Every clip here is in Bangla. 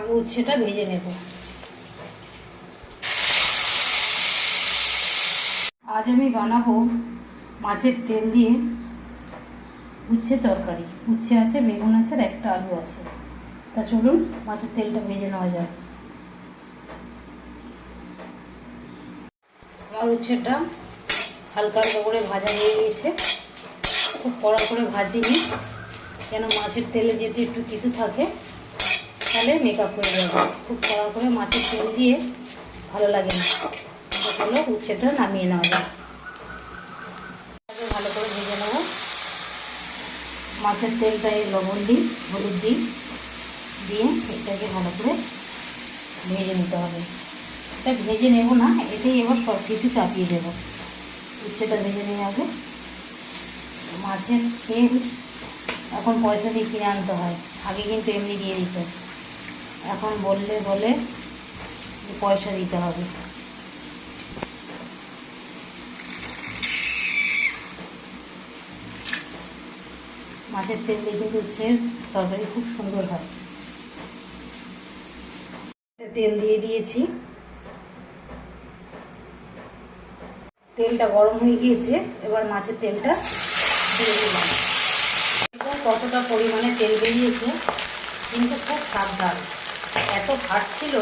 আগে উচ্ছেটা ভেজে নেব। আজ আমি বানাবো মাছের তেল দিয়ে উচ্ছে তরকারি। উচ্ছে আছে, বেগুন আছে, আর একটা আলু আছে। তা চলুন মাছের তেলটা ভেজে নেওয়া যাক। আমার উচ্ছেটা হালকা হালকা করে ভাজা হয়ে গিয়েছে। খুব কড়া করে ভাজিনি। কেন মাছের তেলে যদি একটু তিতু থাকে তাহলে মেকআপ হয়ে যাবে খুব কড়া করে মাছের তেল দিয়ে ভালো লাগে না। চলো উচ্ছেটা নামিয়ে নেওয়া যায় ভালো করে ভেজে নেব। মাছের তেলটায় লবণ দিই, হলুদ দিই, দিয়ে এটাকে ভালো করে ভেজে নিতে হবে। এটা ভেজে নেব না, এতেই এবার সব কিছু চাপিয়ে দেবো। উচ্ছেটা ভেজে নিয়ে আগে মাছের তেল এখন পয়সা দিয়ে কিনে আনতে হয়। আগে কিন্তু এমনি দিয়ে দিত। এখন বললে বলে পয়সা দিতে হবে। মাছের তেল দিয়ে কিন্তু হচ্ছে তরকারি খুব সুন্দর হয়। তেল দিয়ে দিয়েছি। তেলটা গরম হয়ে গিয়েছে, এবার মাছের তেলটা দিয়ে দিলাম। কতটা পরিমাণে তেল বেরিয়েছে, কিন্তু খুব সাবধান। এত ফাটছিল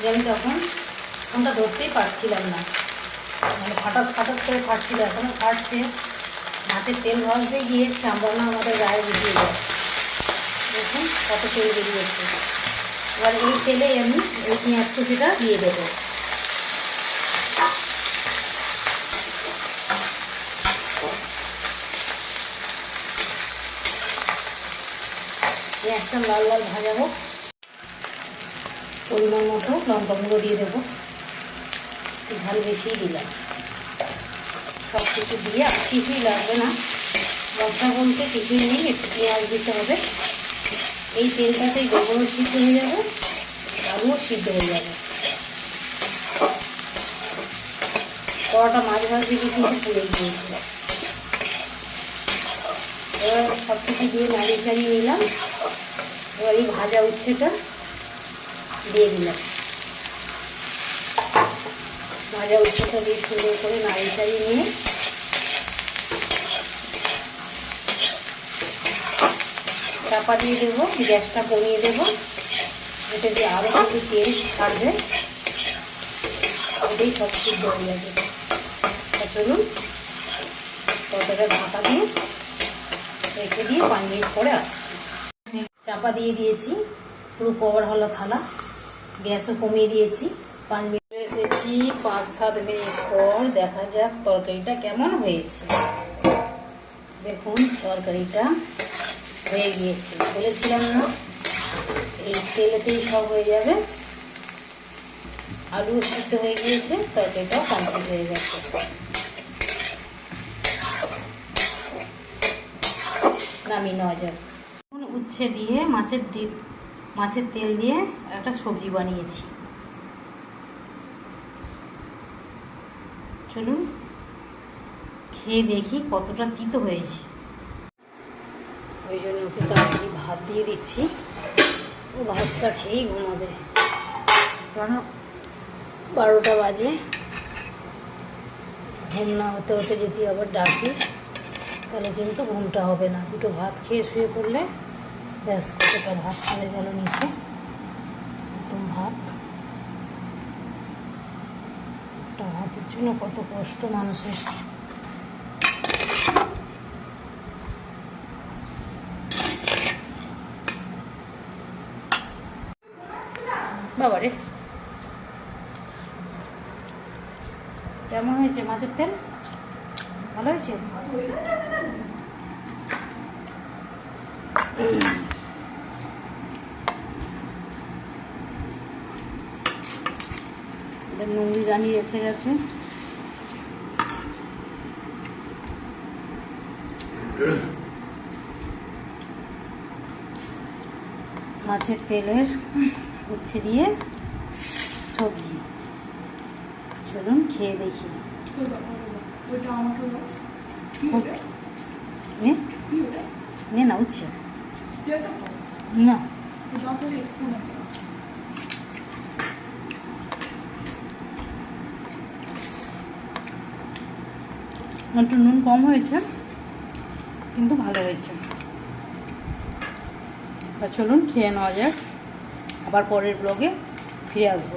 যে আমি তখন ফোনটা ধরতেই পারছিলাম না। মানে ফাটাত ফাটাত করে ফাটছিল এখনও ফাটছে মাছের তেল ভাজতে গিয়ে চামড়ানো আমাদের গায়ে বেরিয়ে যায় দেখুন কত তেল বেরিয়েছে। এবার এই তেলেই আমি এই পেঁয়াজ কুচিটা দিয়ে দেবো। পেঁয়াজটা লাল লাল ভাজাবো পরিমাণ মতো লঙ্কা গুঁড়ো দিয়ে দেবো। একটু ঝাল বেশিই দিলাম। সব কিছু দিয়ে আর কিছুই লাগবে না। মশলা বলতে কিছুই নেই, একটু পেঁয়াজ দিতে হবে। এই তেলটাতেই গোবরও সিদ্ধ হয়ে যাবে, আলুও সিদ্ধ হয়ে যাবে। কড়াটা ভাজ দিয়ে কিন্তু পুড়ে গিয়েছে। এবার সব কিছু দিয়ে নাড়িয়ে চাড়িয়ে নিলাম। এবার এই ভাজা উচ্ছেটা দিয়ে দিলাম। ভাজা উচ্ছেটা দিয়ে সুন্দর করে নাড়িয়ে চাড়িয়ে নিয়ে চাপা দিয়ে দেবো, গ্যাসটা কমিয়ে দেবো। এটা দিয়ে আরও কিছু তেল ছাড়বে। এটাই সব সিদ্ধ হয়ে যাবে। চলুন ততটা ঢাকা দিয়ে রেখে দিয়ে পাঁচ মিনিট পরে আসছি। চাপা দিয়ে দিয়েছি, পুরো কভার হলো থালা। গ্যাসও কমিয়ে দিয়েছি। পাঁচ মিনিট এসেছি, পাঁচ সাত মিনিট পর দেখা যাক তরকারিটা কেমন হয়েছে। দেখুন, তরকারিটা হয়ে গিয়েছে। বলেছিলাম না, এই তেলেতেই সব হয়ে যাবে। আলু সিদ্ধ হয়ে গিয়েছে, তরকারিটাও কমপ্লিট হয়ে গেছে। নামিয়ে নেওয়া যাক। উচ্ছে দিয়ে মাছের মাছের তেল দিয়ে একটা সবজি বানিয়েছি। চলুন, খেয়ে দেখি কতটা তিতো হয়েছে। ওই জন্য ওকে তাড়াতাড়ি ভাত দিয়ে দিচ্ছি। ও ভাতটা খেয়েই ঘুমাবে। কারণ বারোটা বাজে। ঘুম না হতে হতে যদি আবার ডাকি, তাহলে কিন্তু ঘুমটা হবে না। দুটো ভাত খেয়ে শুয়ে পড়লে ব্যাস কতটা ভাত চলে গেল নিচে। একদম ভাত। একটা ভাতের জন্য কত কষ্ট মানুষের। বাবারে। কেমন হয়েছে মাছের তেল? ভালো হয়েছে? নুনি রানি এসে গেছে। মাছের তেলের উচ্ছে দিয়ে সবজি। চলুন খেয়ে দেখি? নে না, উচ্ছে। না। একটু নুন কম হয়েছে, কিন্তু ভালো হয়েছে। চলুন খেয়ে নেওয়া যাক। আবার পরের ব্লগে ফিরে আসব।